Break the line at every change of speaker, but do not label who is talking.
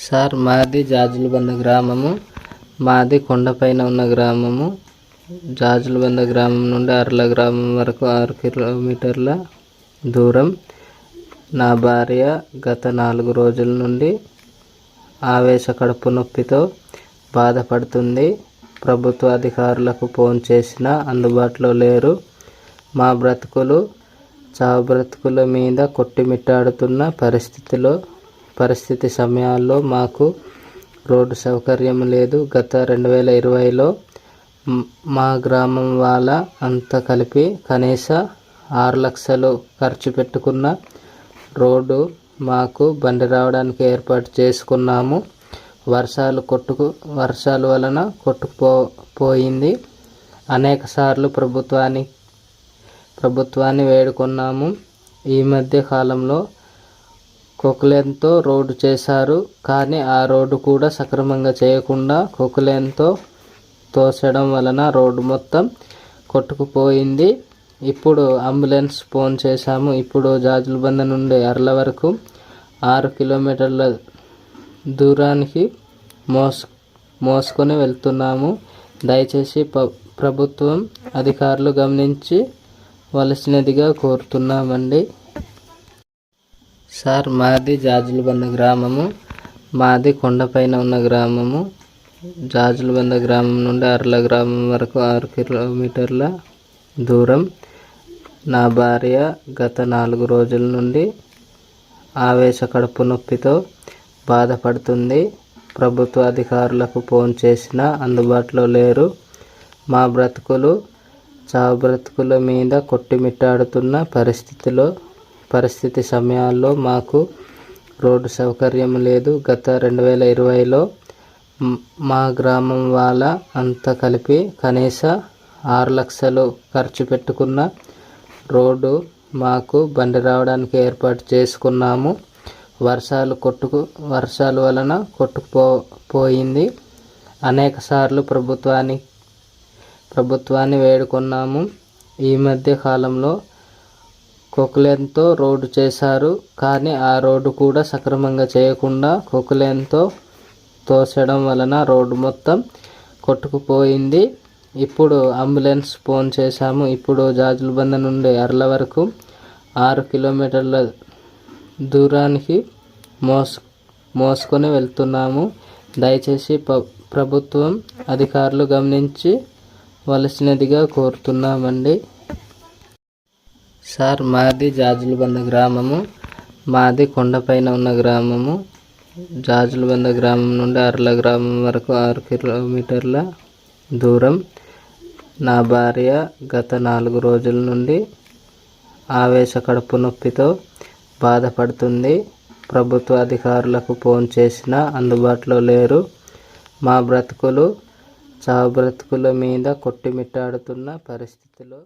Sir మాది జాజులబంద గ్రామము. మాది కొండపైన ఉన్న గ్రామము. జాజులబంద గ్రామం నుండి అర్ల గ్రామం వరకు ఆరు కిలోమీటర్ల దూరం. నా భార్య గత నాలుగు రోజుల నుండి ఆవేశ కడుపు నొప్పితో బాధపడుతుంది. ప్రభుత్వ అధికారులకు ఫోన్ చేసినా అందుబాటులో లేరు. మా బ్రతుకులు చావు బ్రతుకుల మీద కొట్టిమిట్టాడుతున్న పరిస్థితిలో పరిస్థితి సమయాల్లో మాకు రోడ్డు సౌకర్యం లేదు. గత రెండు వేల ఇరవైలో మా గ్రామం వాళ్ళ అంతా కలిపి కనీస ఆరు లక్షలు ఖర్చు పెట్టుకున్న రోడ్డు మాకు బండి రావడానికి ఏర్పాటు చేసుకున్నాము. వర్షాలు కొట్టుకు వర్షాల వలన కొట్టుకుపో పోయింది. అనేక సార్లు ప్రభుత్వాన్ని ప్రభుత్వాన్ని వేడుకున్నాము. ఈ మధ్య కాలంలో కొకులెన్తో రోడ్డు చేశారు. కానీ ఆ రోడ్డు కూడా సక్రమంగా చేయకుండా కొకులెన్తో తోసడం వలన రోడ్డు మొత్తం కొట్టుకుపోయింది. ఇప్పుడు అంబులెన్స్ ఫోన్ చేశాము. ఇప్పుడు జాజులబంద నుండి అర్ల వరకు ఆరు కిలోమీటర్ల దూరానికి మోస్ మోసుకొని వెళ్తున్నాము. దయచేసి ప ప్రభుత్వం అధికారులు గమనించి వలసినదిగా కోరుతున్నామండి. సార్ మాది జాజులబంద గ్రామము. మాది కొండపైన ఉన్న గ్రామము. జాజులబంద గ్రామం నుండి అర్ల గ్రామం వరకు ఆరు కిలోమీటర్ల దూరం. నా భార్య గత నాలుగు రోజుల నుండి ఆవేశ కడుపు నొప్పితో బాధపడుతుంది. ప్రభుత్వ అధికారులకు ఫోన్ చేసినా అందుబాటులో లేరు. మా బ్రతుకులు చావు బ్రతుకుల మీద కొట్టిమిట్టాడుతున్న పరిస్థితిలో పరిస్థితి సమయాల్లో మాకు రోడ్డు సౌకర్యం లేదు. గత రెండు వేల ఇరవైలో మా గ్రామం వాళ్ళ అంతా కలిపి కనీస ఆరు లక్షలు ఖర్చు పెట్టుకున్న రోడ్డు మాకు బండి రావడానికి ఏర్పాటు చేసుకున్నాము. వర్షాలు కొట్టుకు వర్షాల వలన కొట్టుకుపో పోయింది. అనేక సార్లు ప్రభుత్వాన్ని ప్రభుత్వాన్ని వేడుకున్నాము. ఈ మధ్య కాలంలో కొకులెన్తో రోడ్డు చేశారు కానీ ఆ రోడ్డు కూడా సక్రమంగా చేయకుండా కొకులెన్తో తోసడం వలన రోడ్డు మొత్తం కొట్టుకుపోయింది. ఇప్పుడు అంబులెన్స్ ఫోన్ చేశాము. ఇప్పుడు జాజులబంద నుండి అర్ల వరకు ఆరు కిలోమీటర్ల దూరానికి మోస్ మోసుకొని వెళ్తున్నాము. దయచేసి ప ప్రభుత్వం అధికారులు గమనించి వలసినదిగా కోరుతున్నామండి. సార్ మాది జాజులబంద గ్రామము. మాది కొండపైన ఉన్న గ్రామము. జాజులబంద గ్రామం నుండి అర్ల గ్రామం వరకు ఆరు కిలోమీటర్ల దూరం. నా భార్య గత నాలుగు రోజుల నుండి ఆవేశ కడుపు నొప్పితో బాధపడుతుంది. ప్రభుత్వ అధికారులకు ఫోన్ చేసినా అందుబాటులో లేరు. మా బ్రతుకులు చావు బ్రతుకుల మీద కొట్టిమిట్టాడుతున్న పరిస్థితిలో